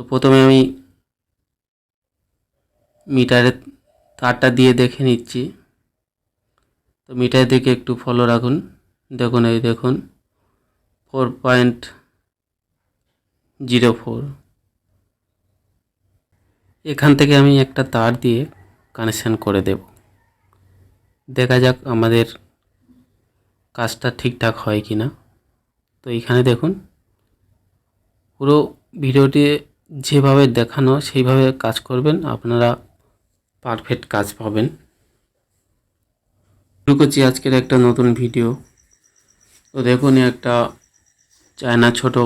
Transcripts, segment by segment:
তো প্রথমে আমি মিটারের তারটা দিয়ে দেখে নিচ্ছি। তো মিটার দিকে একটু ফলো রাখুন। দেখুন, এই দেখুন ফোর পয়েন্ট জিরো ফোর এখান থেকে আমি একটা তার দিয়ে কানেকশান করে দেব। দেখা যাক আমাদের কাজটা ঠিকঠাক হয় কি না তো এইখানে দেখুন, পুরো ভিডিওটি যেভাবে দেখানো, সেইভাবে কাজ করবেন, আপনারা পারফেক্ট কাজ পাবেন। শুরু করছি আজকের একটা নতুন ভিডিও। তো দেখুন একটা চায়না ছোট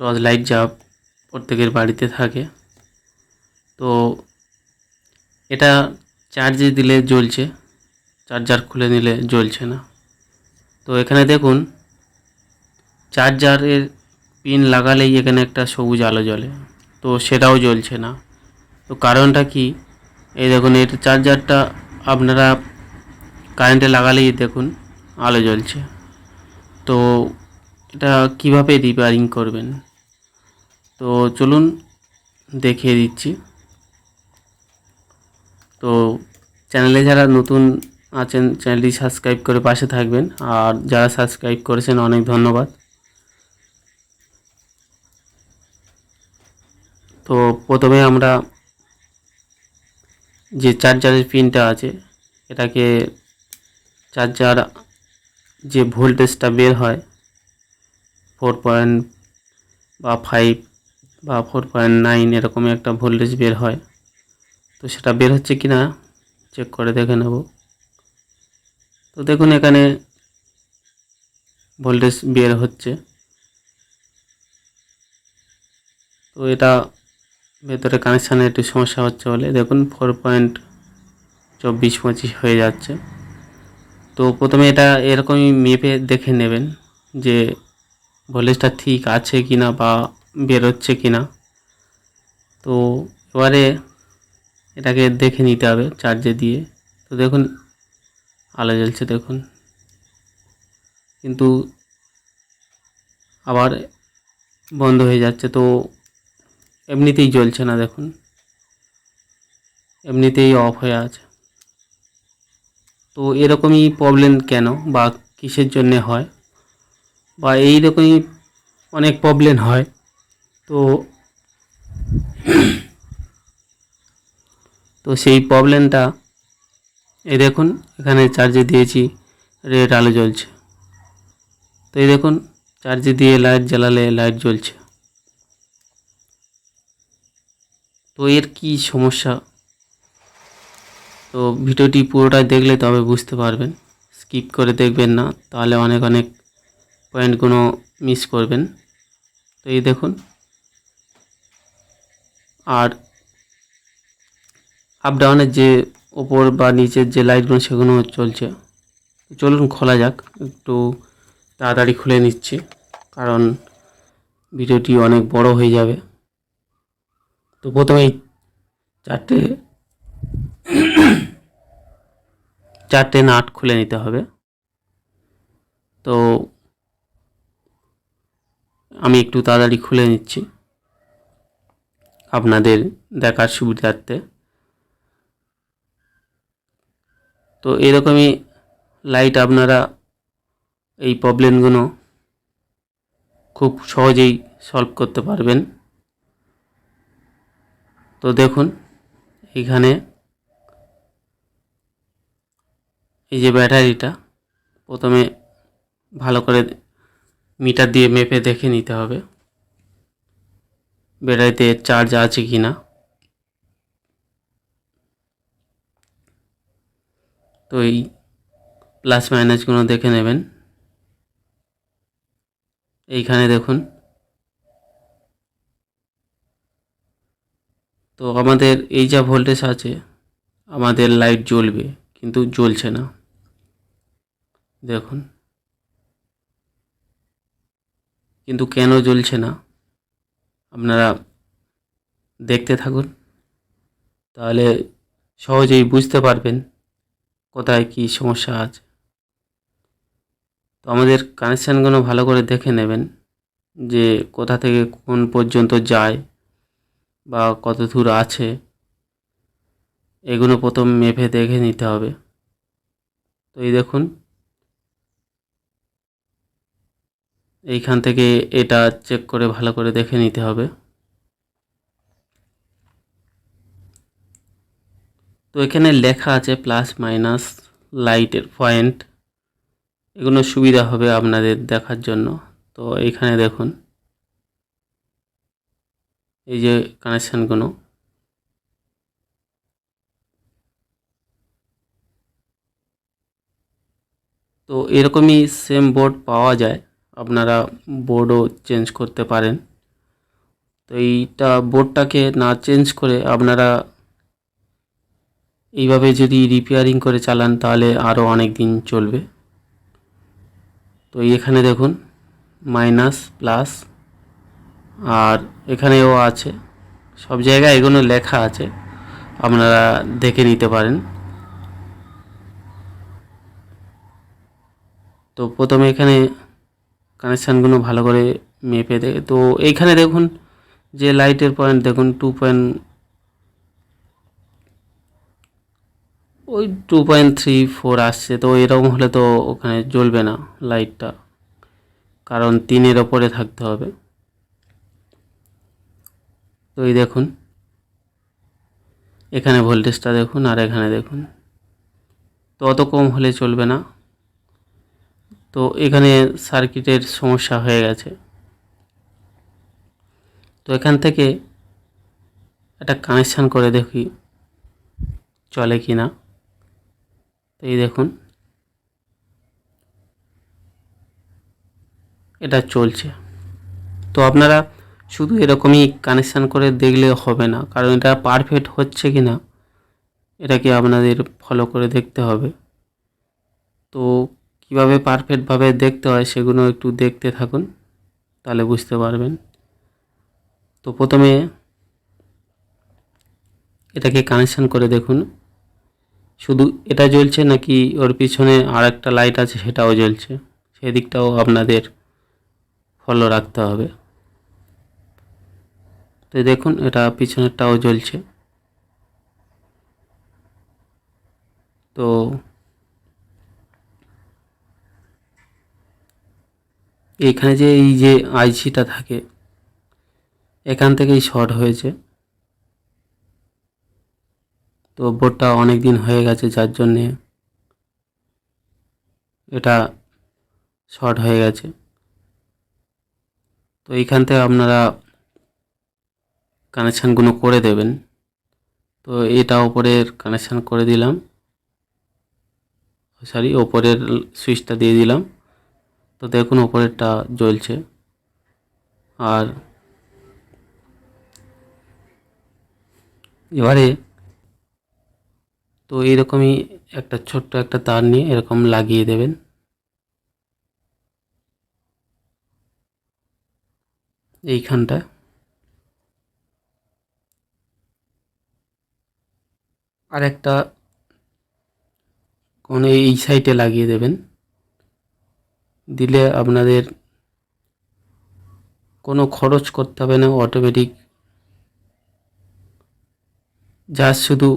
টর্চ লাইট যা প্রত্যেকের বাড়িতে থাকে। তো এটা চার্জে দিলে জ্বলছে, চার্জার খুলে নিলে জ্বলছে না। তো এখানে দেখুন, চার্জারের পিন লাগালেই এখানে একটা সবুজ আলো জ্বলে। তো সেটাও জ্বলছে না। তো কারণটা কি? এই দেখুন এর চার্জারটা আপনারা কারেন্টে লাগালেই দেখুন আলো জ্বলছে। তো এটা কীভাবে রিপেয়ারিং করবেন? তো চলুন দেখিয়ে দিচ্ছি। তো চ্যানেলে যারা নতুন আছেন চ্যানেলটি সাবস্ক্রাইব করে পাশে থাকবেন। আর যারা সাবস্ক্রাইব করেছেন, অনেক ধন্যবাদ। তো প্রথমে আমরা যে চার্জারের পিনটা আছে, এটাকে চার্জার যে ভোল্টেজটা বের হয় ফোর পয়েন্ট বা ফাইভ বা ফোর পয়েন্ট নাইন এরকমই একটা ভোল্টেজ বের হয়। তো সেটা বের হচ্ছে কি না চেক করে দেখে নেব। তো দেখুন এখানে ভোল্টেজ বের হচ্ছে। তো এটা ভেতরে কানেকশানে একটু সমস্যা হচ্ছে বলে। দেখুন ফোর পয়েন্ট চব্বিশ পঁচিশ হয়ে যাচ্ছে। তো প্রথমে এটা এরকমই মেপে দেখে নেবেন যে ভোল্টেজটা ঠিক আছে কি না বা বেরোচ্ছে কি না তো এবারে এটাকে দেখে নিতে হবে চার্জে দিয়ে। তো দেখুন, আলো জ্বলছে, দেখুন। কিন্তু আবার বন্ধ হয়ে যাচ্ছে। তো এমনিতেই জ্বলছে না, দেখুন। এমনিতেই অফ হয়ে আছে। তো এরকমই প্রবলেম কেন বা কিসের জন্যে হয়? বা এই রকমই অনেক প্রবলেম হয়। তো তো সেই প্রবলেমটা এই দেখুন, এখানে চার্জে দিয়েছি রেড আলো জ্বলছে। তো এই দেখুন চার্জে দিয়ে লাইট জ্বালালে লাইট জ্বলছে। তো এর কি সমস্যা? তো ভিডিওটি পুরোটাই দেখলে তবে বুঝতে পারবেন। স্কিপ করে দেখবেন না, তাহলে অনেক অনেক পয়েন্টগুলো মিস করবেন। তো এই দেখুন। আর আপ ডাউনের যে ওপর বা নিচের যে লাইটগুলো সেগুলো চলছে। চলুন খোলা যাক, একটু তাড়াতাড়ি খুলে নিচ্ছি, কারণ ভিডিওটি অনেক বড় হয়ে যাবে। তো প্রথমেই চারটে চারটে নাট খুলে নিতে হবে। তো আমি একটু তাড়াতাড়ি খুলে নিচ্ছি আপনাদের দেখার সুবিধার্থে। তো এরকমই লাইট আপনারা এই প্রবলেমগুলো খুব সহজেই সলভ করতে পারবেন। তো দেখুন এখানে এই যে ব্যাটারিটা, প্রথমে ভালো করে মিটার দিয়ে মেপে দেখে নিতে হবে, ব্যাটারিতে চার্জ আছে কি না। তো এই প্লাস মাইনাসগুলো দেখে নেবেন। এইখানে দেখুন তো আমাদের এই যা ভোল্টেজ আছে, আমাদের লাইট জ্বলবে, কিন্তু জ্বলছে না। দেখুন। কিন্তু কেন জ্বলছে না? আপনারা দেখতে থাকুন। তাহলে সহজেই বুঝতে পারবেন কোথায় কী সমস্যা আছে। তো আমাদের কানেকশানগুলো ভালো করে দেখে নেবেন যে কোথা থেকে কোন পর্যন্ত যায়। বা কত দূর আছে, এগুলো প্রথম মেপে দেখে নিতে হবে। তো এই দেখুন, এইখান থেকে এটা চেক করে ভালো করে দেখে নিতে হবে। তো এখানে লেখা আছে প্লাস মাইনাস লাইটের পয়েন্ট এগুলো সুবিধা হবে আপনাদের দেখার জন্য। তো এইখানে দেখুন এই যে কানেকশানগুলো তো এরকমই সেম বোর্ড পাওয়া যায়। আপনারা বোর্ডও চেঞ্জ করতে পারেন। তো এইটা বোর্ডটাকে না চেঞ্জ করে আপনারা এইভাবে যদি রিপেয়ারিং করে চালান, তাহলে আরও অনেক দিন চলবে। তো এখানে দেখুন মাইনাস প্লাস আর এখানেও আছে। সব জায়গায় এগুলো লেখা আছে। আপনারা দেখে নিতে পারেন। তো প্রথমে এখানে কানেকশানগুলো ভালো করে মেপে দেখে তো এইখানে দেখুন, যে লাইটের পয়েন্ট দেখুন টু পয়েন্ট ওই টু পয়েন্ট থ্রি ফোর আসছে। তো এরকম হলে তো ওখানে জ্বলবে না লাইটটা কারণ তিনের ওপরে থাকতে হবে। তো এই দেখুন, এখানে ভোল্টেজটা দেখুন আর এখানে দেখুন। তো অত কম হলে চলবে না। তো এখানে সার্কিটের সমস্যা হয়ে গেছে। তো এখান থেকে একটা কানেকশান করে দেখি চলে কি না। তো এই দেখুন, এটা চলছে। তো আপনারা শুধু এরকমই কানেকশান করে দেখলে হবে না। কারণ এটা পারফেক্ট হচ্ছে কি না এটাকে আপনাদের ফলো করে দেখতে হবে। তো কীভাবে পারফেক্টভাবে দেখতে হয় সেগুলো একটু দেখতে থাকুন, তাহলে বুঝতে পারবেন। তো প্রথমে এটাকে কানেকশান করে দেখুন। শুধু এটা জ্বলছে নাকি ওর পিছনে আর একটা লাইট আছে সেটাও জ্বলছে, সেদিকটাও আপনাদের ফলো রাখতে হবে। তো দেখুন, এটা পিছনেরটাও জ্বলছে। তো এখানে যে এই যে আইসিটা থাকে, এখান থেকেই শর্ট হয়েছে। তো বোর্ডটা অনেক দিন হয়ে গেছে, যার জন্যে এটা শর্ট হয়ে গেছে। তো এইখান থেকে আপনারা কানেকশানগুলো করে দেবেন। তো এটা ওপরের কানেকশান করে দিলাম। সরি, ওপরের সুইচটা দিয়ে দিলাম। তো দেখুন, ওপরেরটা জ্বলছে। আর এবারে তো এইরকমই একটা ছোট্ট একটা তার নিয়ে এরকম লাগিয়ে দেবেন। এইখানটা আর একটা কোনো এই সাইডে লাগিয়ে দেবেন। দিলে আপনাদের কোনো খরচ করতে হবে না অটোমেটিক যা শুধু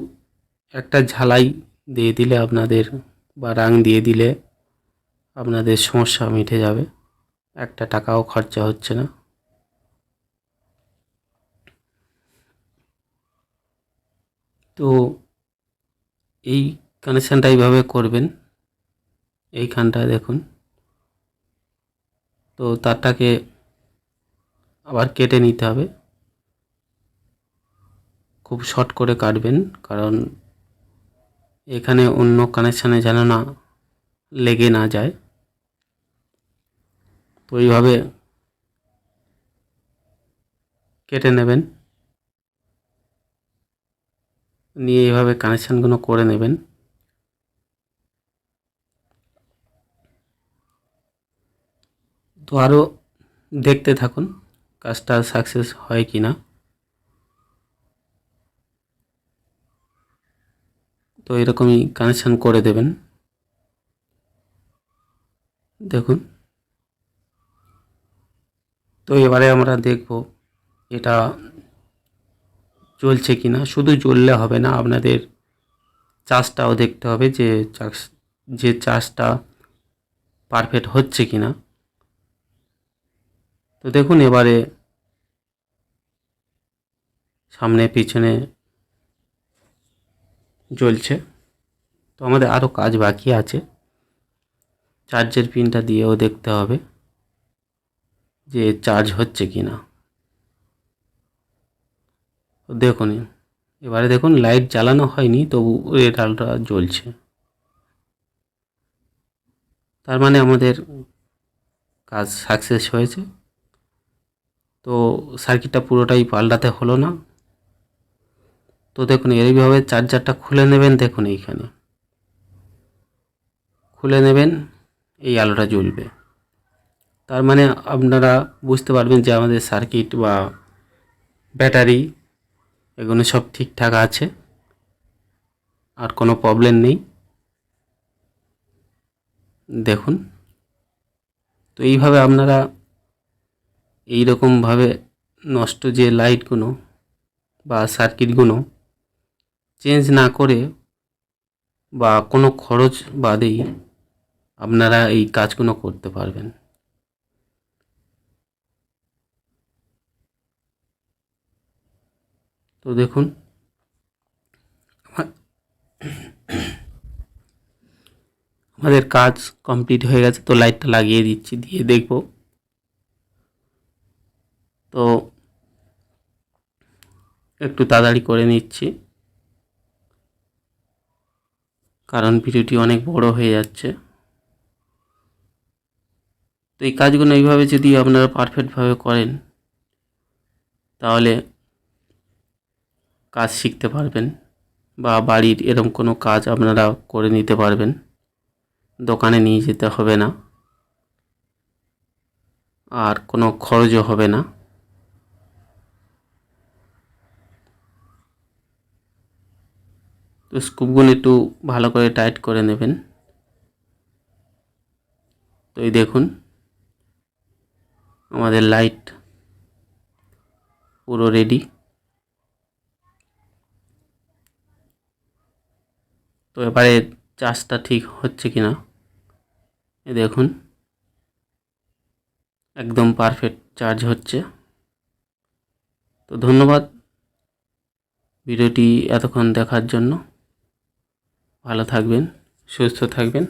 একটা ঝালাই দিয়ে দিলে আপনাদের বা রাং দিয়ে দিলে আপনাদের সমস্যা মিটে যাবে। একটা টাকাও খরচা হচ্ছে না। তো এই কানেকশানটা এইভাবে করবেন। এইখানটায় দেখুন। তো তারটাকে আবার কেটে নিতে হবে। খুব শর্ট করে কাটবেন, কারণ এখানে অন্য কানেকশানে যেন না লেগে না যায়। তো এইভাবে কেটে নেবেন। নিয়ে এইভাবে কানেকশানগুলো করে নেবেন। তো আরও দেখতে থাকুন কাজটা সাকসেস হয় কি না তো এরকমই কানেকশান করে দেবেন। দেখুন। তো এবারে আমরা দেখব এটা চলছে কি না, শুধু জ্বললে হবে না, আপনাদের চার্জটাও দেখতে হবে যে চার্জ যে চার্জটা পারফেক্ট হচ্ছে কি না। তো দেখুন, এবারে সামনে পিছনে জ্বলছে। তো আমাদের আরও কাজ বাকি আছে। চার্জের পিনটা দিয়েও দেখতে হবে যে চার্জ হচ্ছে কি না। দেখুন, এবারে দেখুন লাইট জ্বালানো হয়নি, তবু রেড আলোটা জ্বলছে। তার মানে আমাদের কাজ সাকসেস হয়েছে। তো সার্কিটটা পুরোটাই পাল্টাতে হলো না। তো দেখুন, এইভাবে চার্জারটা খুলে নেবেন, দেখুন এইখানে। খুলে নেবেন, এই আলোটা জ্বলবে। তার মানে আপনারা বুঝতে পারবেন যে আমাদের সার্কিট বা ব্যাটারি এগুলো সব ঠিকঠাক আছে। আর কোনো প্রবলেম নেই। দেখুন। তো এইভাবে আপনারা এই রকমভাবে নষ্ট যে লাইটগুলো বা সার্কিটগুলো চেঞ্জ না করে বা কোনো খরচ বাদেই আপনারা এই কাজগুলো করতে পারবেন। তো দেখুন আমা- আমাদের কাজ কমপ্লিট হয়ে গেছে, তো লাইটটা লাগিয়ে দিচ্ছি, দিয়ে দেখব। তো একটু তাড়াতাড়ি করে নিচ্ছি, কারণ ভিডিওটি অনেক বড় হয়ে যাচ্ছে। তো এই কাজগুলো এইভাবে যদি আপনারা পারফেক্টভাবে করেন, তাহলে কাজ শিখতে পারবেন বা বাড়ির এরকম কোনো কাজ আপনারা করে নিতে পারবেন। দোকানে নিয়ে যেতে হবে না। আর কোনো খরচও হবে না। তো স্কুপগুলো একটু ভালো করে টাইট করে নেবেন। তো এই দেখুন, আমাদের লাইট পুরো রেডি। তো এবারে চার্জটা ঠিক হচ্ছে কি না দেখুন। একদম পারফেক্ট চার্জ হচ্ছে। তো ধন্যবাদ ভিডিওটি এতক্ষণ দেখার জন্য। ভালো থাকবেন, সুস্থ থাকবেন।